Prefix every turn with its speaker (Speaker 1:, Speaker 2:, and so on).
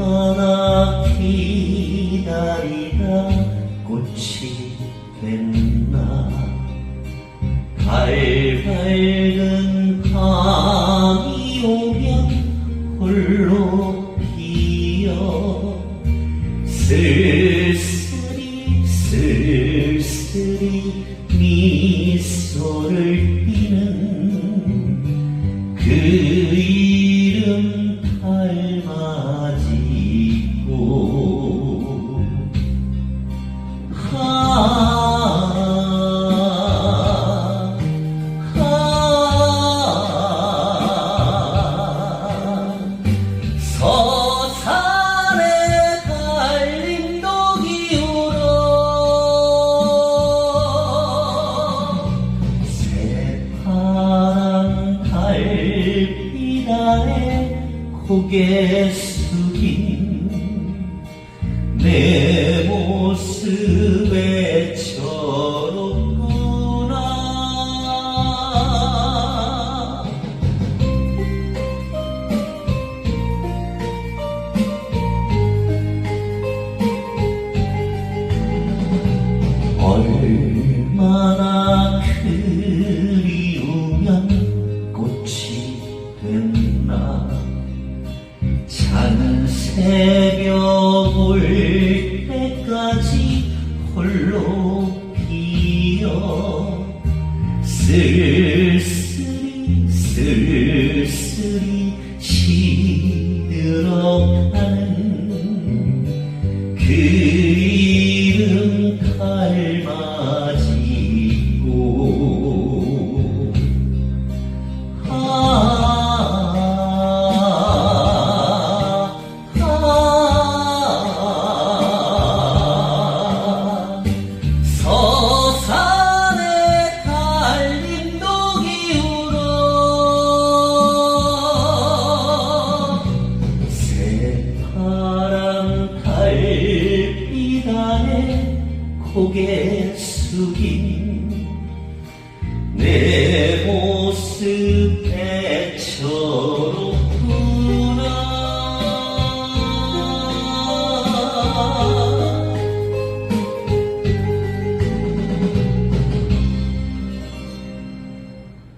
Speaker 1: 얼마나 기다리다 꽃이 됐나. 달 밝은 밤이 오면 홀로 피어. 쓸쓸히 쓸쓸히 미소를 띠는 그 고개 숙인 내 모습에 새벽 올 때까지 홀로 피어. 쓸쓸히 쓸쓸히 시들어가는 그 이름 닮아 시간에 고개 숙인 내 모습에